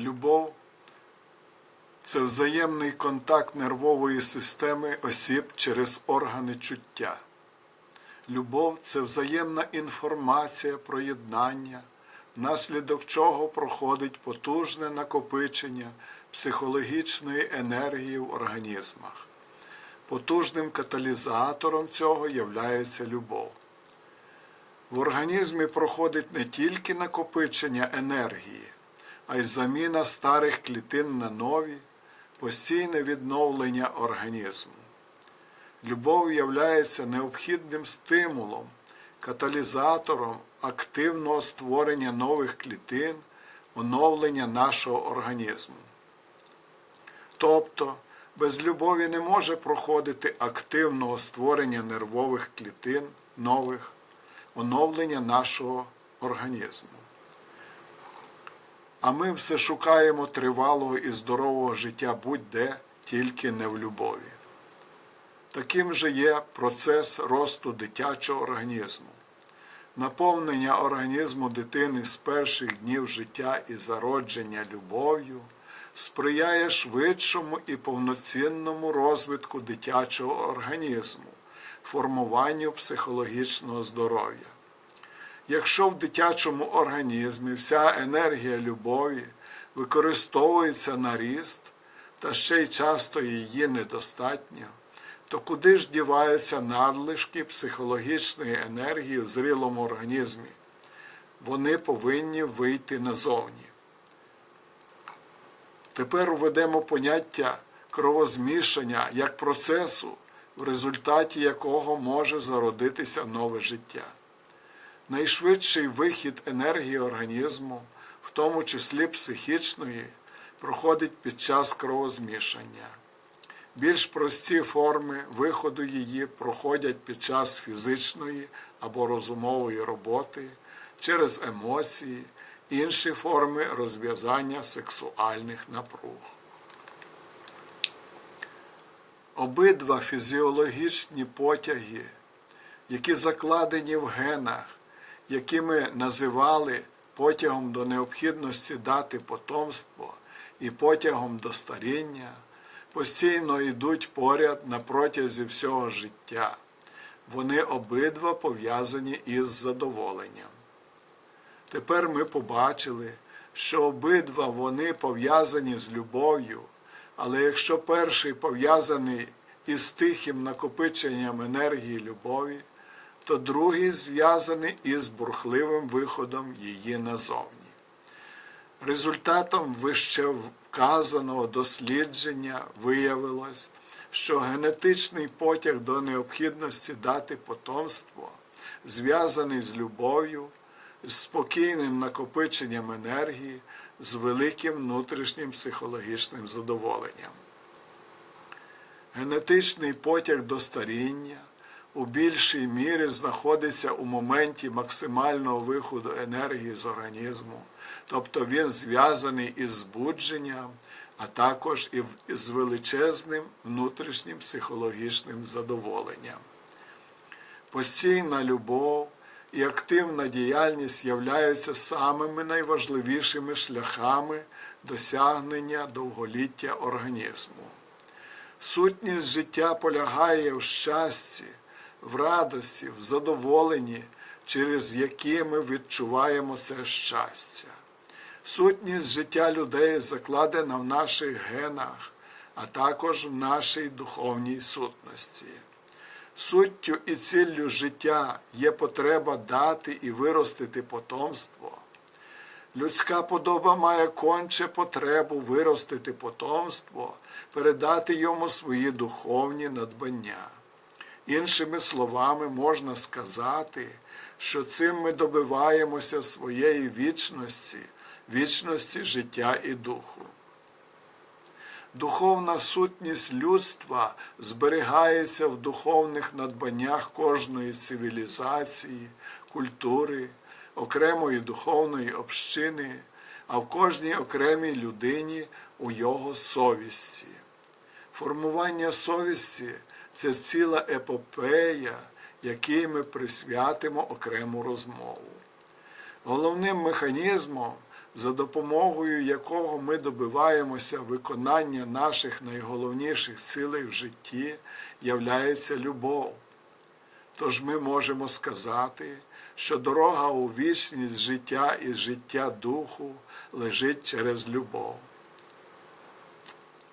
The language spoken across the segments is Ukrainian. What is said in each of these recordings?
Любов це взаємний контакт нервової системи осіб через органи чуття. Любов це взаємна інформація про єднання, внаслідок чого проходить потужне накопичення психологічної енергії в організмах. Потужним каталізатором цього являється любов. В організмі проходить не тільки накопичення енергії, а й заміна старих клітин на нові, постійне відновлення організму. Любов являється необхідним стимулом, каталізатором активного створення нових клітин, оновлення нашого організму. Тобто, без любові не може проходити активного створення нервових клітин нових, оновлення нашого організму. А ми все шукаємо тривалого і здорового життя будь-де, тільки не в любові. Таким же є процес росту дитячого організму. Наповнення організму дитини з перших днів життя і зародження любов'ю сприяє швидшому і повноцінному розвитку дитячого організму, формуванню психологічного здоров'я. Якщо в дитячому організмі вся енергія любові використовується на ріст, та ще й часто її недостатньо, то куди ж діваються надлишки психологічної енергії в зрілому організмі? Вони повинні вийти назовні. Тепер введемо поняття кровозмішання як процесу, в результаті якого може зародитися нове життя. Найшвидший вихід енергії організму, в тому числі психічної, проходить під час кровозмішання. Більш прості форми виходу її проходять під час фізичної або розумової роботи, через емоції, інші форми розв'язання сексуальних напруг. Обидва фізіологічні потяги, які закладені в генах, які ми називали потягом до необхідності дати потомство і потягом до старіння, постійно йдуть поряд на протязі всього життя. Вони обидва пов'язані із задоволенням. Тепер ми побачили, що обидва вони пов'язані з любов'ю, але якщо перший пов'язаний із тихим накопиченням енергії любові, то другий зв'язаний із бурхливим виходом її назовні. Результатом вище вказаного дослідження виявилось, що генетичний потяг до необхідності дати потомство зв'язаний з любов'ю, з спокійним накопиченням енергії, з великим внутрішнім психологічним задоволенням. Генетичний потяг до старіння у більшій мірі знаходиться у моменті максимального виходу енергії з організму, тобто він зв'язаний із збудженням, а також і з величезним внутрішнім психологічним задоволенням. Постійна любов і активна діяльність являються самими найважливішими шляхами досягнення довголіття організму. Сутність життя полягає в щасті, в радості, в задоволенні, через які ми відчуваємо це щастя. Сутність життя людей закладена в наших генах, а також в нашій духовній сутності. Суттю і ціллю життя є потреба дати і виростити потомство. Людська подоба має конче потребу виростити потомство, передати йому свої духовні надбання. Іншими словами, можна сказати, що цим ми добиваємося своєї вічності, вічності життя і духу. Духовна сутність людства зберігається в духовних надбаннях кожної цивілізації, культури, окремої духовної общини, а в кожній окремій людині у його совісті. Формування совісті це ціла епопея, якій ми присвятимо окрему розмову. Головним механізмом за допомогою якого ми добиваємося виконання наших найголовніших цілей в житті, являється любов. Тож ми можемо сказати, що дорога у вічність життя і життя духу лежить через любов.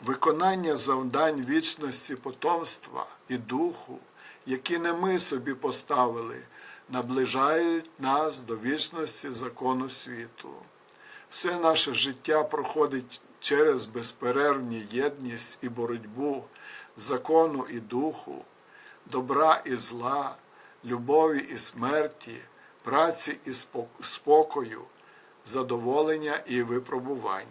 Виконання завдань вічності потомства і духу, які не ми собі поставили, наближають нас до вічності закону світу. Все наше життя проходить через безперервні єдність і боротьбу закону і духу, добра і зла, любові і смерті, праці і спокою, задоволення і випробування.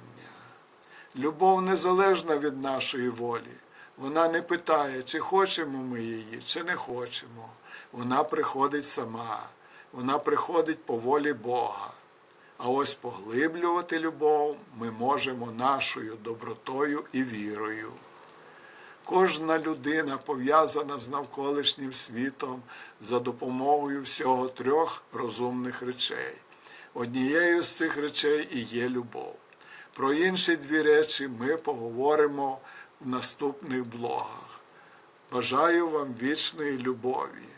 Любов незалежна від нашої волі. Вона не питає, чи хочемо ми її, чи не хочемо. Вона приходить сама, вона приходить по волі Бога. А ось поглиблювати любов ми можемо нашою добротою і вірою. Кожна людина пов'язана з навколишнім світом за допомогою всього трьох розумних речей. Однією з цих речей і є любов. Про інші дві речі ми поговоримо в наступних блогах. Бажаю вам вічної любові,